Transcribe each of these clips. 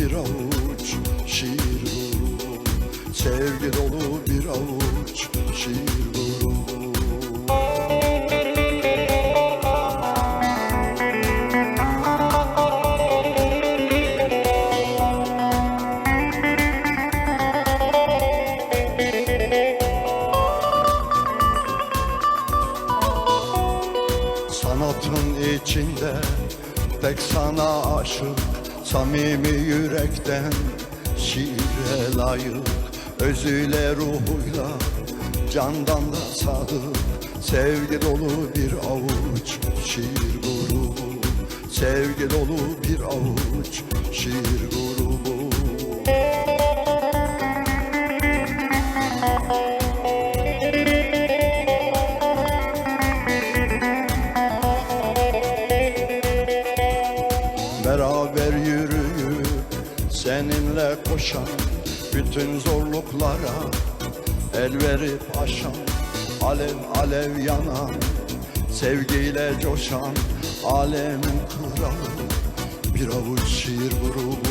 bir avuç şiir grubu Sevgi dolu bir avuç Samimi yürekten şiire layık Özüyle ruhuyla candan da sadık. Sevgi dolu bir avuç şiir grubu. Sevgi dolu bir avuç şiir grubu seninle koşan Bütün zorluklara el verip aşan Alev alev yanan Sevgiyle coşan Alemin kralı. Bir avuç şiir grubu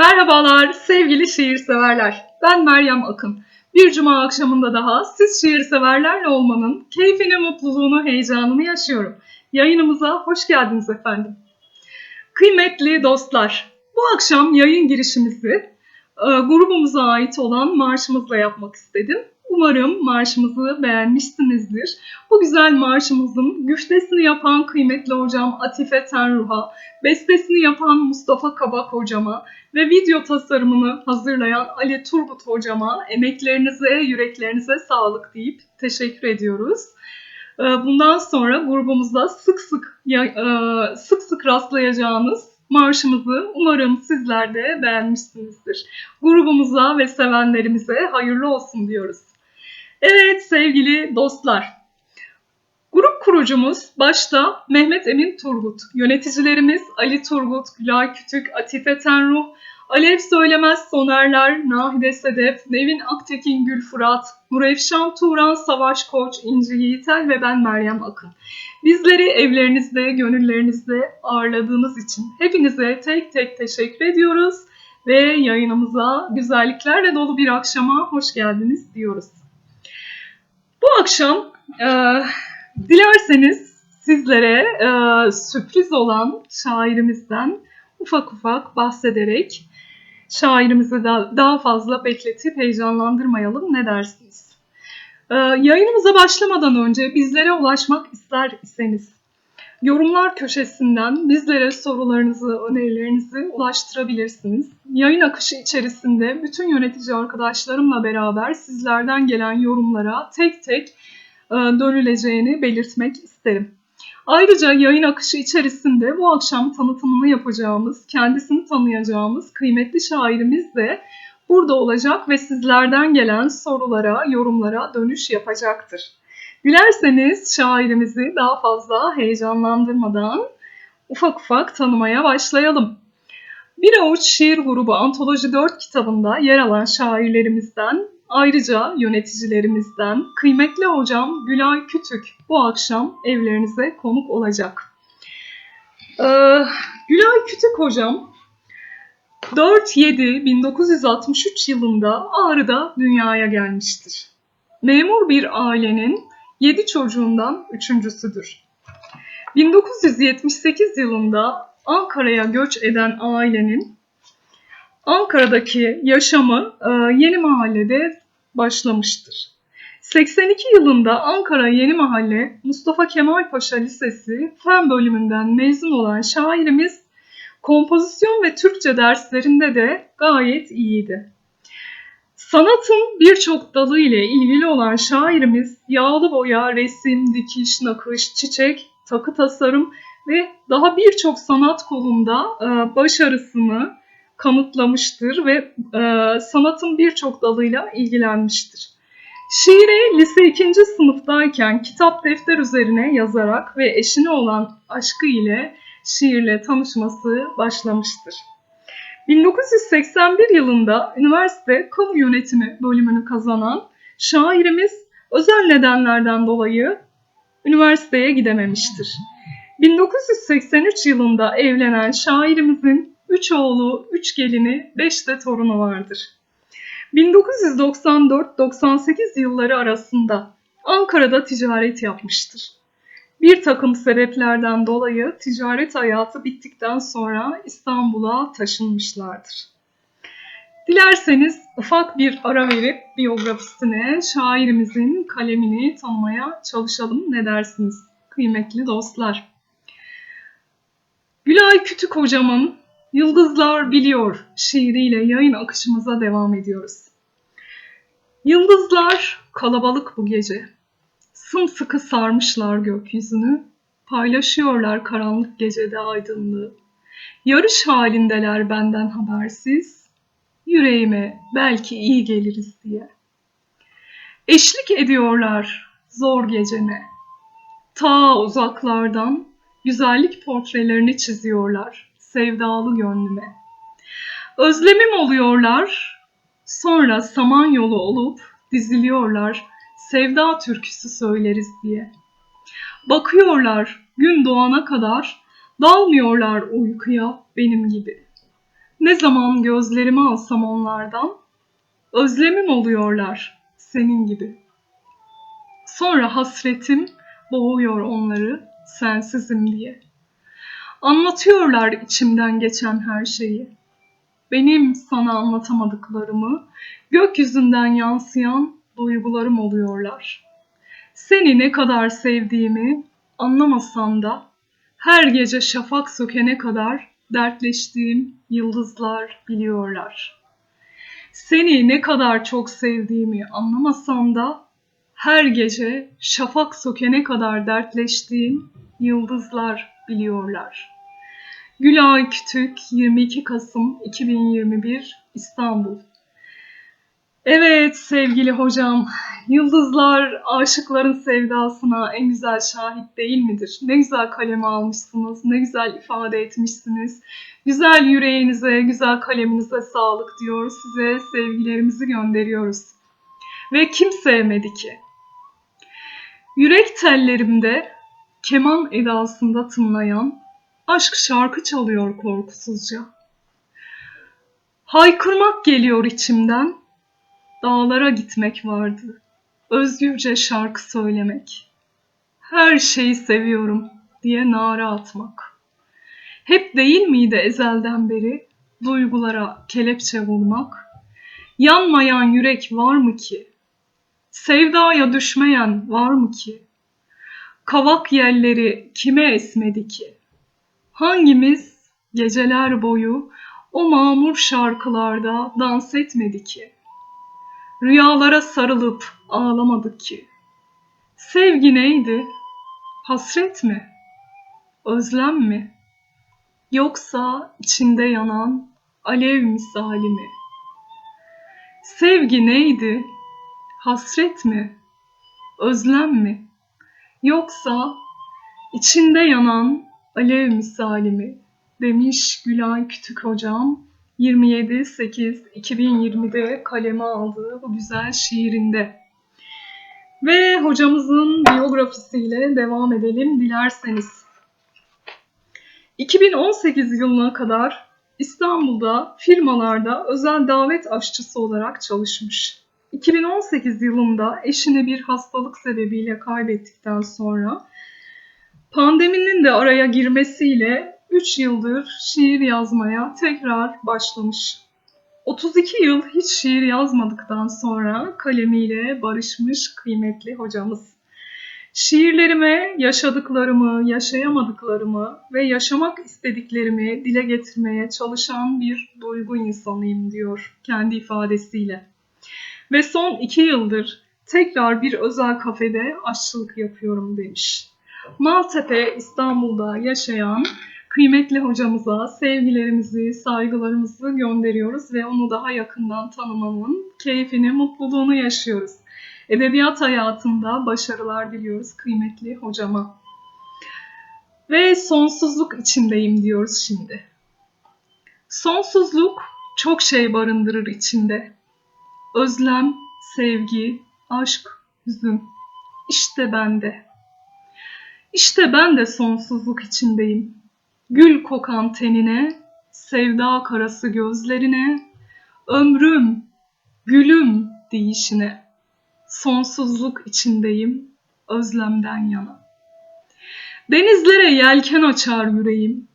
Merhabalar sevgili şiir severler. Ben Meryem Akın. Bir cuma akşamında daha siz şiir severlerle olmanın keyfini, mutluluğunu, heyecanını yaşıyorum. Yayınımıza hoş geldiniz efendim. Kıymetli dostlar, bu akşam yayın girişimizi e, grubumuza ait olan marşımızla yapmak istedim. Umarım marşımızı beğenmişsinizdir. Bu güzel marşımızın güftesini yapan kıymetli hocam Atife Tenruha, bestesini yapan Mustafa Kabak hocama ve video tasarımını hazırlayan Ali Turgut hocama emeklerinize, yüreklerinize sağlık deyip teşekkür ediyoruz. Ee, Bundan sonra grubumuzda sık sık e, sık sık rastlayacağınız marşımızı umarım sizler de beğenmişsinizdir. Grubumuza ve sevenlerimize hayırlı olsun diyoruz. Evet sevgili dostlar, Grup kurucumuz başta Mehmet Emin Turgut, yöneticilerimiz Ali Turgut, Gülay Kütük, Atife Tenruh, Alev Söylemez Sonerler, Nahide Sedef, Nevin Aktekin Gül Fırat, Nurefşan Turan Savaş Koç, İnci Yiğitel ve ben Meryem Akın. Bizleri evlerinizde, gönüllerinizde ağırladığınız için hepinize tek tek teşekkür ediyoruz ve yayınımıza güzelliklerle dolu bir akşama hoş geldiniz diyoruz. Bu akşam eee Dilerseniz sizlere e, sürpriz olan şairimizden ufak ufak bahsederek şairimizi da, daha fazla bekletip heyecanlandırmayalım ne dersiniz? E, yayınımıza başlamadan önce bizlere ulaşmak ister iseniz yorumlar köşesinden bizlere sorularınızı, önerilerinizi ulaştırabilirsiniz. Yayın akışı içerisinde bütün yönetici arkadaşlarımla beraber sizlerden gelen yorumlara tek tek e, dönüleceğini belirtmek isterim. Ayrıca yayın akışı içerisinde bu akşam tanıtımını yapacağımız, kendisini tanıyacağımız kıymetli şairimiz de burada olacak ve sizlerden gelen sorulara, yorumlara dönüş yapacaktır. Dilerseniz şairimizi daha fazla heyecanlandırmadan ufak ufak tanımaya başlayalım. Bir Avuç Şiir Grubu Antoloji 4 kitabında yer alan şairlerimizden Ayrıca yöneticilerimizden kıymetli hocam Gülay Kütük bu akşam evlerinize konuk olacak. Ee, Gülay Kütük hocam 4-7-1963 yılında Ağrı'da dünyaya gelmiştir. Memur bir ailenin 7 çocuğundan üçüncüsüdür. 1978 yılında Ankara'ya göç eden ailenin Ankara'daki yaşamı e, Yeni Mahalle'de başlamıştır. 82 yılında Ankara Yeni Mahalle Mustafa Kemal Paşa Lisesi Fen bölümünden mezun olan şairimiz kompozisyon ve Türkçe derslerinde de gayet iyiydi. Sanatın birçok dalı ile ilgili olan şairimiz yağlı boya, resim, dikiş, nakış, çiçek, takı tasarım ve daha birçok sanat kolunda e, başarısını kanıtlamıştır ve e, sanatın birçok dalıyla ilgilenmiştir. Şiiri lise 2. sınıftayken kitap defter üzerine yazarak ve eşine olan aşkı ile şiirle tanışması başlamıştır. 1981 yılında üniversite kamu yönetimi bölümünü kazanan şairimiz özel nedenlerden dolayı üniversiteye gidememiştir. 1983 yılında evlenen şairimizin 3 oğlu, 3 gelini, 5 de torunu vardır. 1994-98 yılları arasında Ankara'da ticaret yapmıştır. Bir takım sebeplerden dolayı ticaret hayatı bittikten sonra İstanbul'a taşınmışlardır. Dilerseniz ufak bir ara verip biyografisine, şairimizin kalemini tanımaya çalışalım. Ne dersiniz kıymetli dostlar? Gülay Kütük hocamın Yıldızlar Biliyor şiiriyle yayın akışımıza devam ediyoruz. Yıldızlar kalabalık bu gece. Sımsıkı sarmışlar gökyüzünü, paylaşıyorlar karanlık gecede aydınlığı. Yarış halindeler benden habersiz, yüreğime belki iyi geliriz diye. Eşlik ediyorlar zor geceme. Ta uzaklardan güzellik portrelerini çiziyorlar sevdalı gönlüme. Özlemim oluyorlar, sonra samanyolu olup diziliyorlar sevda türküsü söyleriz diye. Bakıyorlar gün doğana kadar, dalmıyorlar uykuya benim gibi. Ne zaman gözlerimi alsam onlardan, özlemim oluyorlar senin gibi. Sonra hasretim boğuyor onları sensizim diye. Anlatıyorlar içimden geçen her şeyi. Benim sana anlatamadıklarımı, gökyüzünden yansıyan duygularım oluyorlar. Seni ne kadar sevdiğimi anlamasan da her gece şafak sökene kadar dertleştiğim yıldızlar biliyorlar. Seni ne kadar çok sevdiğimi anlamasam da her gece şafak sökene kadar dertleştiğim yıldızlar biliyorlar. Gülay Kütük 22 Kasım 2021 İstanbul Evet sevgili hocam, yıldızlar aşıkların sevdasına en güzel şahit değil midir? Ne güzel kaleme almışsınız, ne güzel ifade etmişsiniz. Güzel yüreğinize, güzel kaleminize sağlık diyor. Size sevgilerimizi gönderiyoruz. Ve kim sevmedi ki? Yürek tellerimde keman edasında tınlayan aşk şarkı çalıyor korkusuzca. Haykırmak geliyor içimden, dağlara gitmek vardı. Özgürce şarkı söylemek. Her şeyi seviyorum diye nara atmak. Hep değil miydi ezelden beri duygulara kelepçe vurmak? Yanmayan yürek var mı ki? Sevdaya düşmeyen var mı ki? Kavak yelleri kime esmedi ki? Hangimiz geceler boyu o mamur şarkılarda dans etmedi ki? Rüyalara sarılıp ağlamadık ki. Sevgi neydi? Hasret mi? Özlem mi? Yoksa içinde yanan alev misali mi? Sevgi neydi? Hasret mi? Özlem mi? Yoksa içinde yanan alev misali mi? Demiş Gülay Kütük hocam 27.8.2020'de kaleme aldığı bu güzel şiirinde. Ve hocamızın biyografisiyle devam edelim dilerseniz. 2018 yılına kadar İstanbul'da firmalarda özel davet aşçısı olarak çalışmış. 2018 yılında eşini bir hastalık sebebiyle kaybettikten sonra pandeminin de araya girmesiyle 3 yıldır şiir yazmaya tekrar başlamış. 32 yıl hiç şiir yazmadıktan sonra kalemiyle barışmış kıymetli hocamız. Şiirlerime yaşadıklarımı, yaşayamadıklarımı ve yaşamak istediklerimi dile getirmeye çalışan bir duygu insanıyım diyor kendi ifadesiyle. Ve son iki yıldır tekrar bir özel kafede aşçılık yapıyorum demiş. Maltepe İstanbul'da yaşayan kıymetli hocamıza sevgilerimizi, saygılarımızı gönderiyoruz ve onu daha yakından tanımanın keyfini, mutluluğunu yaşıyoruz. Edebiyat hayatında başarılar diliyoruz kıymetli hocama. Ve sonsuzluk içindeyim diyoruz şimdi. Sonsuzluk çok şey barındırır içinde. Özlem, sevgi, aşk, hüzün. İşte ben de. İşte ben de sonsuzluk içindeyim. Gül kokan tenine, sevda karası gözlerine, ömrüm, gülüm deyişine. Sonsuzluk içindeyim, özlemden yana. Denizlere yelken açar yüreğim.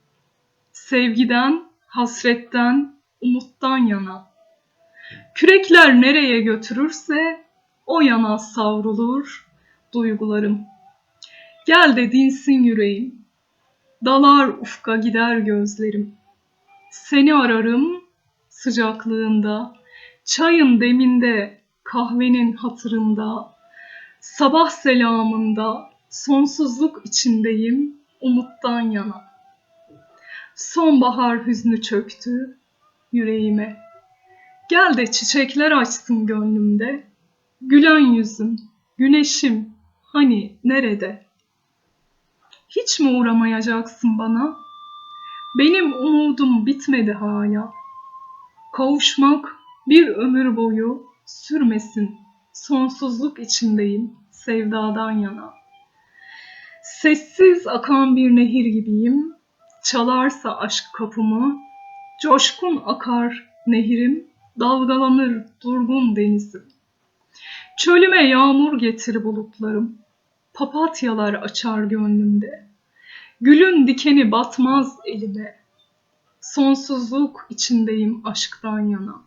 Sevgiden, hasretten, umuttan yana. Kürekler nereye götürürse o yana savrulur duygularım. Gel de dinsin yüreğim. Dalar ufka gider gözlerim. Seni ararım sıcaklığında, çayın deminde, kahvenin hatırında, sabah selamında, sonsuzluk içindeyim, umuttan yana. Sonbahar hüznü çöktü yüreğime. Gel de çiçekler açsın gönlümde. Gülen yüzüm, güneşim, hani nerede? Hiç mi uğramayacaksın bana? Benim umudum bitmedi hala. Kavuşmak bir ömür boyu sürmesin. Sonsuzluk içindeyim, sevdadan yana. Sessiz akan bir nehir gibiyim. Çalarsa aşk kapımı, coşkun akar nehirim, dalgalanır durgun denizim. Çölüme yağmur getir bulutlarım, papatyalar açar gönlümde. Gülün dikeni batmaz elime, sonsuzluk içindeyim aşktan yana.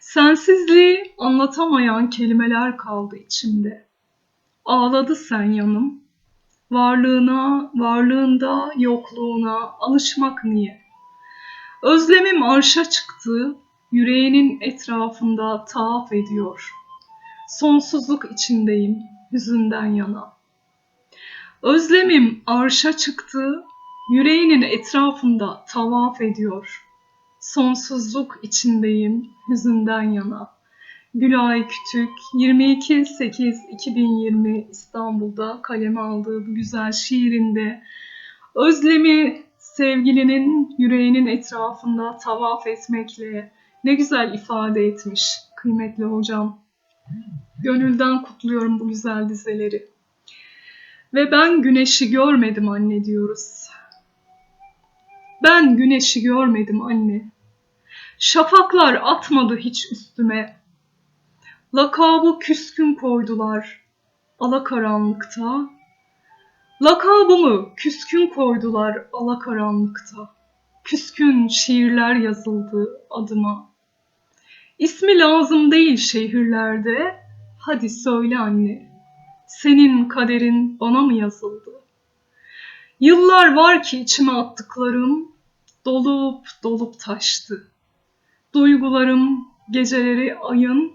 Sensizliği anlatamayan kelimeler kaldı içimde. Ağladı sen yanım, varlığına, varlığında, yokluğuna alışmak niye? Özlemim arşa çıktı, yüreğinin etrafında tavaf ediyor. Sonsuzluk içindeyim, hüzünden yana. Özlemim arşa çıktı, yüreğinin etrafında tavaf ediyor. Sonsuzluk içindeyim, hüzünden yana. Gülay Kütük 22.8.2020 İstanbul'da kaleme aldığı bu güzel şiirinde özlemi sevgilinin yüreğinin etrafında tavaf etmekle ne güzel ifade etmiş kıymetli hocam. Gönülden kutluyorum bu güzel dizeleri. Ve ben güneşi görmedim anne diyoruz. Ben güneşi görmedim anne. Şafaklar atmadı hiç üstüme. Lakabı küskün koydular alakaranlıkta. Lakabımı küskün koydular alakaranlıkta. Küskün şiirler yazıldı adıma. İsmi lazım değil şehirlerde. Hadi söyle anne. Senin kaderin bana mı yazıldı? Yıllar var ki içime attıklarım dolup dolup taştı. Duygularım geceleri ayın,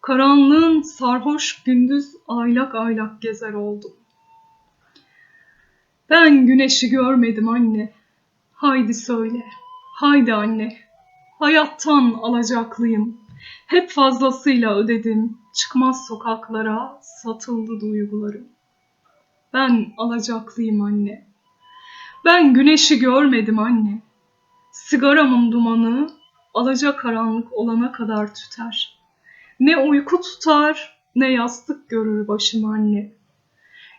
karanlığın sarhoş gündüz aylak aylak gezer oldum. Ben güneşi görmedim anne. Haydi söyle, haydi anne. Hayattan alacaklıyım. Hep fazlasıyla ödedim. Çıkmaz sokaklara satıldı duygularım. Ben alacaklıyım anne. Ben güneşi görmedim anne. Sigaramın dumanı alacakaranlık olana kadar tüter. Ne uyku tutar ne yastık görür başım anne.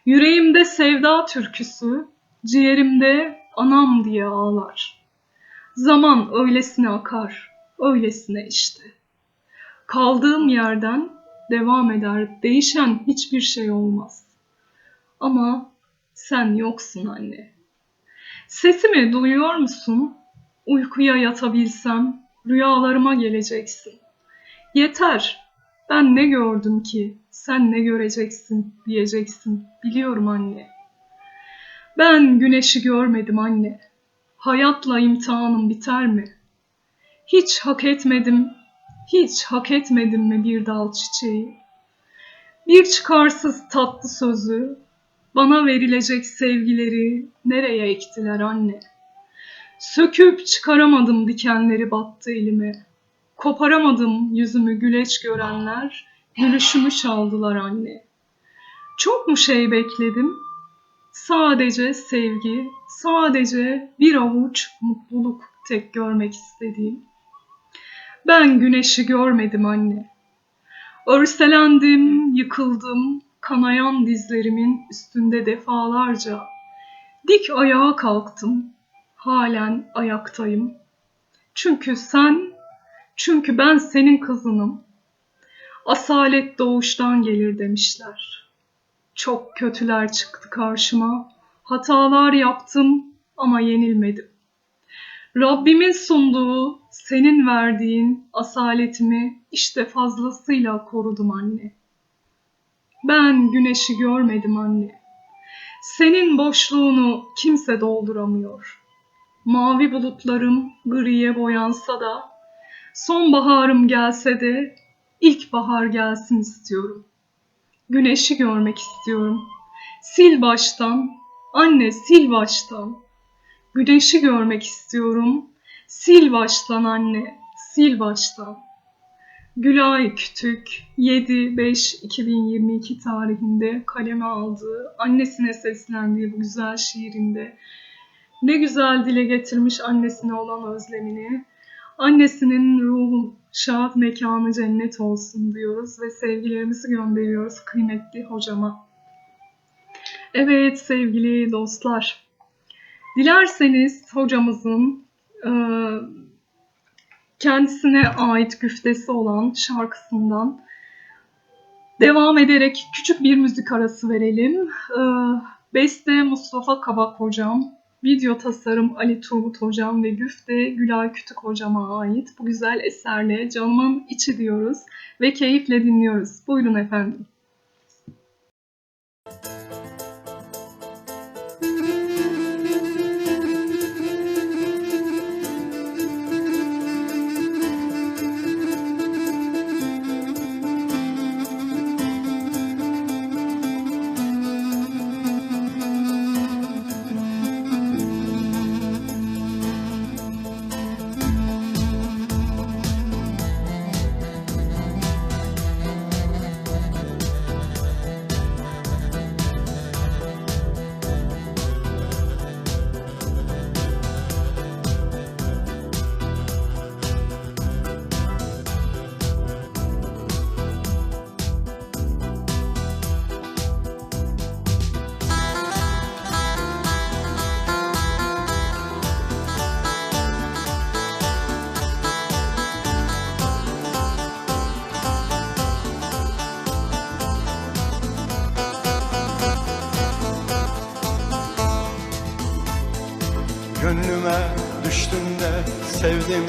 Yüreğimde sevda türküsü, ciğerimde anam diye ağlar. Zaman öylesine akar, öylesine işte. Kaldığım yerden devam eder, değişen hiçbir şey olmaz. Ama sen yoksun anne. Sesimi duyuyor musun? Uykuya yatabilsem, rüyalarıma geleceksin. Yeter, ben ne gördüm ki, sen ne göreceksin diyeceksin, biliyorum anne. Ben güneşi görmedim anne. Hayatla imtihanım biter mi? Hiç hak etmedim, hiç hak etmedim mi bir dal çiçeği? Bir çıkarsız tatlı sözü, bana verilecek sevgileri nereye ektiler anne? Söküp çıkaramadım dikenleri battı elime. Koparamadım yüzümü güleç görenler, gülüşümü çaldılar anne. Çok mu şey bekledim? Sadece sevgi, sadece bir avuç mutluluk tek görmek istediğim. Ben güneşi görmedim anne. Örselendim, yıkıldım, kanayan dizlerimin üstünde defalarca. Dik ayağa kalktım, halen ayaktayım. Çünkü sen, çünkü ben senin kızınım. Asalet doğuştan gelir demişler. Çok kötüler çıktı karşıma. Hatalar yaptım ama yenilmedim. Rabbimin sunduğu, senin verdiğin asaletimi işte fazlasıyla korudum anne. Ben güneşi görmedim anne. Senin boşluğunu kimse dolduramıyor. Mavi bulutlarım griye boyansa da, sonbaharım gelse de ilkbahar gelsin istiyorum. Güneşi görmek istiyorum. Sil baştan, anne sil baştan. Güneşi görmek istiyorum. Sil baştan anne, sil baştan. Gülay Kütük 7-5-2022 tarihinde kaleme aldığı, annesine seslendiği bu güzel şiirinde ne güzel dile getirmiş annesine olan özlemini. Annesinin ruhu şad mekanı cennet olsun diyoruz ve sevgilerimizi gönderiyoruz kıymetli hocama. Evet sevgili dostlar, dilerseniz hocamızın e, kendisine ait güftesi olan şarkısından devam ederek küçük bir müzik arası verelim. E, beste Mustafa Kabak hocam, video tasarım Ali Turgut hocam ve güfte Gülay Kütük hocama ait bu güzel eserle canımın içi diyoruz ve keyifle dinliyoruz. Buyurun efendim.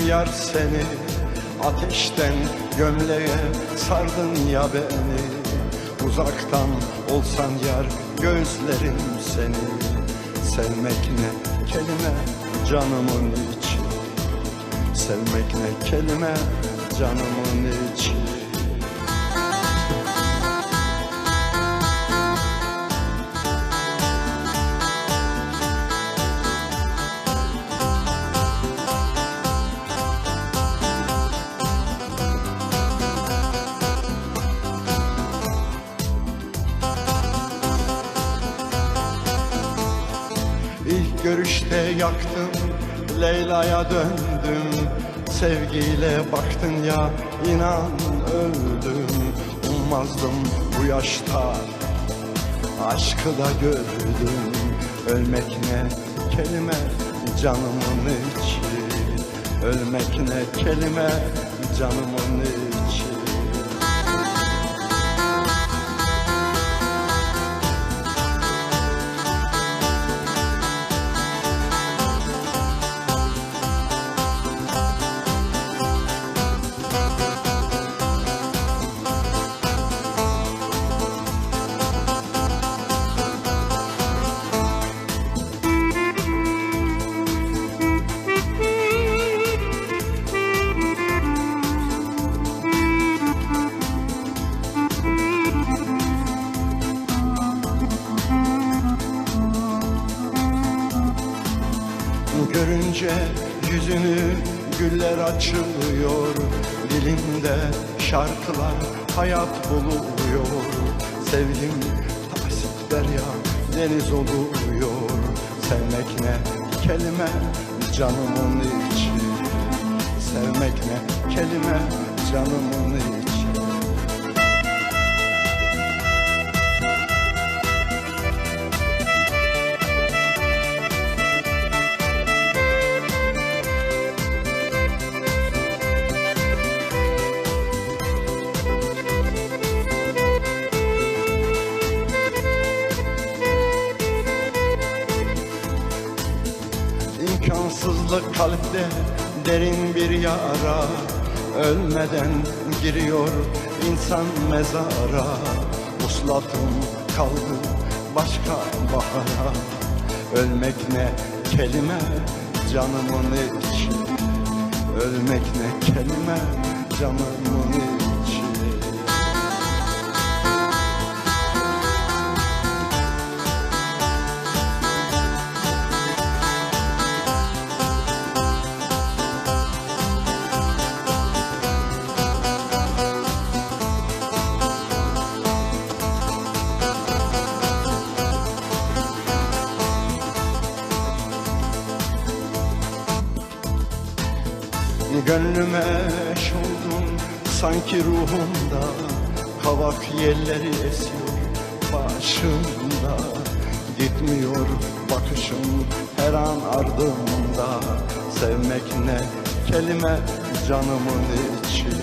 Yar seni. Ateşten gömleğe sardın ya beni. Uzaktan olsan yar gözlerim seni. Sevmek ne kelime canımın içi? Sevmek ne kelime canımın içi Görüşte yaktım Leyla'ya döndüm. Sevgiyle baktın ya inan öldüm. Ummazdım bu yaşta Aşkı da gördüm. Ölmek ne kelime canımın içi? Ölmek ne kelime canımın içi açılıyor. Dilimde şarkılar hayat buluyor. Sevdim tasit derya deniz oluyor. Sevmek ne kelime canımın içi? Sevmek ne kelime canımın içi kalpte derin bir yara. Ölmeden giriyor insan mezara. Uslatım kaldı başka bahara. Ölmek ne kelime canımın içi? Ölmek ne kelime canımın içi Gönlüme eş oldun sanki ruhumda Kavak yelleri esiyor. Başımda Gitmiyor bakışım her an ardımda. Sevmek ne kelime canımın içi?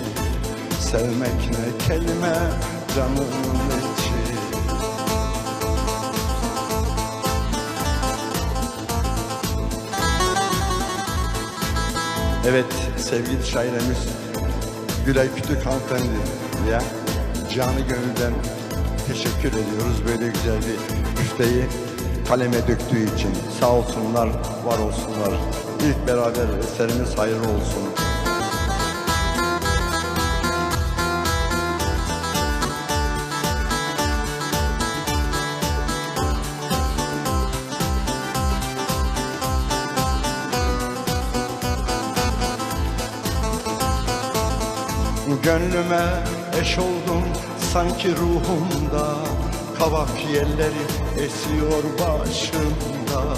Sevmek ne kelime canımın Evet sevgili şairemiz Gülay Kütük hanımefendi ya canı gönülden teşekkür ediyoruz böyle güzel bir güfteyi kaleme döktüğü için. Sağ olsunlar, var olsunlar. İlk beraber eserimiz hayırlı olsun. Gönlüme eş oldun sanki ruhumda. Kavak yelleri esiyor başımda.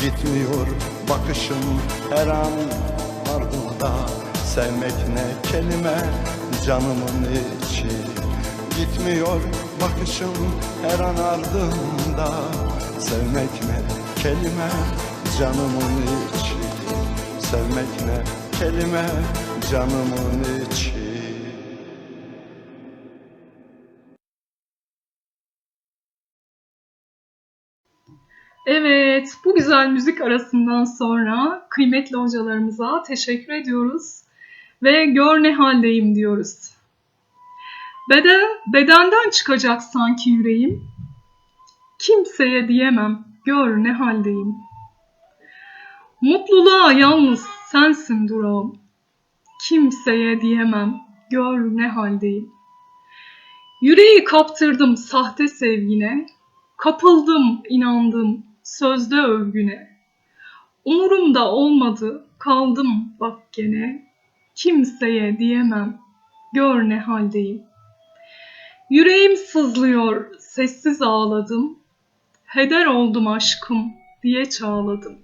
Gitmiyor bakışım her an ardında Sevmek ne kelime canımın içi. Gitmiyor bakışım her an ardında Sevmek ne kelime canımın içi. Sevmek ne kelime canımın içi Evet, bu güzel müzik arasından sonra kıymetli hocalarımıza teşekkür ediyoruz ve gör ne haldeyim diyoruz. Beden, bedenden çıkacak sanki yüreğim. Kimseye diyemem, gör ne haldeyim. Mutluluğa yalnız sensin durağım. Kimseye diyemem, gör ne haldeyim. Yüreği kaptırdım sahte sevgine, Kapıldım, inandım sözde övgüne. Umurumda olmadı, kaldım bak gene. Kimseye diyemem, gör ne haldeyim. Yüreğim sızlıyor, sessiz ağladım. Heder oldum aşkım diye çağladım.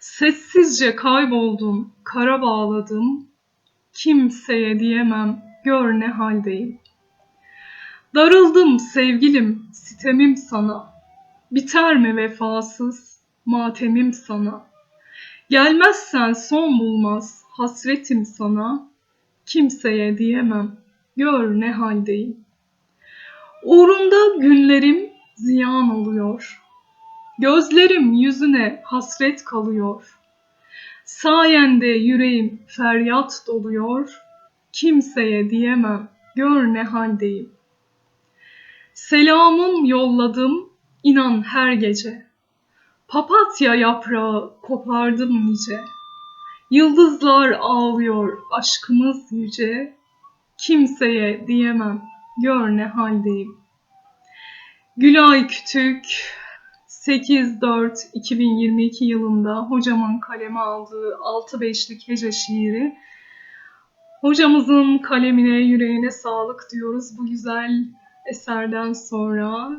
Sessizce kayboldum, kara bağladım. Kimseye diyemem, gör ne haldeyim. Darıldım sevgilim, sitemim sana. Biter mi vefasız, matemim sana. Gelmezsen son bulmaz, hasretim sana. Kimseye diyemem, gör ne haldeyim. Uğrunda günlerim ziyan oluyor. Gözlerim yüzüne hasret kalıyor. Sayende yüreğim feryat doluyor. Kimseye diyemem, gör ne haldeyim. Selamım yolladım inan her gece. Papatya yaprağı kopardım nice. Yıldızlar ağlıyor aşkımız yüce. Kimseye diyemem gör ne haldeyim. Gülay kütük 8-4-2022 yılında hocamın kaleme aldığı 6-5'lik hece şiiri. Hocamızın kalemine, yüreğine sağlık diyoruz bu güzel eserden sonra.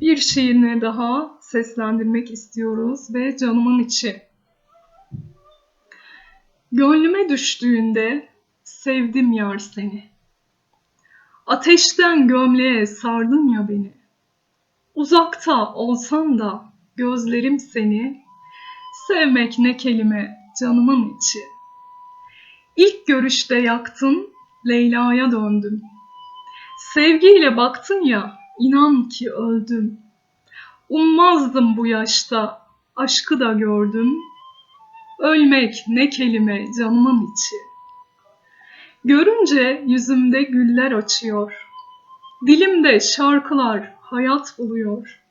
Bir şiirini daha seslendirmek istiyoruz ve canımın içi. Gönlüme düştüğünde sevdim yar seni. Ateşten gömleğe sardın ya beni. Uzakta olsan da gözlerim seni, sevmek ne kelime canımın içi. İlk görüşte yaktın, Leyla'ya döndüm. Sevgiyle baktın ya, inan ki öldüm. Ummazdım bu yaşta, aşkı da gördüm. Ölmek ne kelime canımın içi. Görünce yüzümde güller açıyor. Dilimde şarkılar hayat buluyor.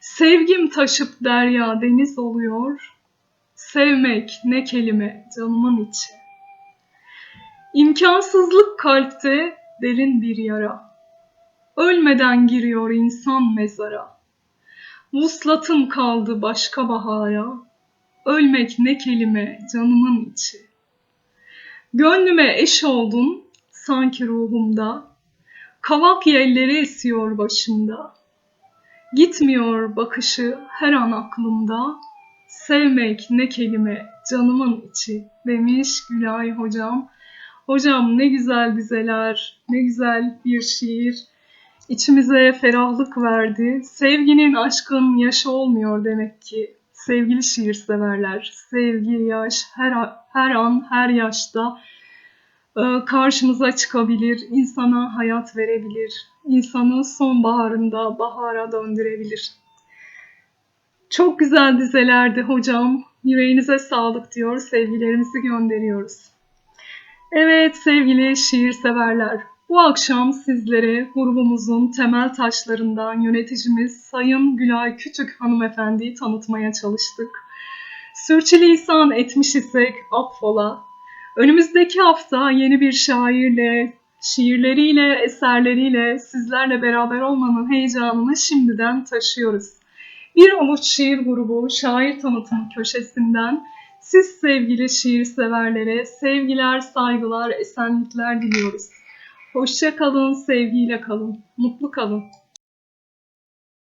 Sevgim taşıp derya deniz oluyor. Sevmek ne kelime canımın içi. İmkansızlık kalpte derin bir yara. Ölmeden giriyor insan mezara. Vuslatım kaldı başka bahara. Ölmek ne kelime canımın içi. Gönlüme eş oldun sanki ruhumda. Kavak yelleri esiyor başımda. Gitmiyor bakışı her an aklımda. Sevmek ne kelime canımın içi demiş Gülay hocam. Hocam ne güzel dizeler, ne güzel bir şiir. İçimize ferahlık verdi. Sevginin, aşkın yaşı olmuyor demek ki. Sevgili şiir severler, sevgi, yaş her, her an, her yaşta e, karşımıza çıkabilir, insana hayat verebilir, insanı sonbaharında bahara döndürebilir. Çok güzel dizelerdi hocam. Yüreğinize sağlık diyor, sevgilerimizi gönderiyoruz. Evet sevgili şiir severler, bu akşam sizlere grubumuzun temel taşlarından yöneticimiz Sayın Gülay Küçük hanımefendiyi tanıtmaya çalıştık. Sürçülisan etmiş isek affola. Önümüzdeki hafta yeni bir şairle, şiirleriyle, eserleriyle sizlerle beraber olmanın heyecanını şimdiden taşıyoruz. Bir Umut Şiir Grubu şair tanıtım köşesinden siz sevgili şiir severlere sevgiler, saygılar, esenlikler diliyoruz. Hoşça kalın, sevgiyle kalın, mutlu kalın.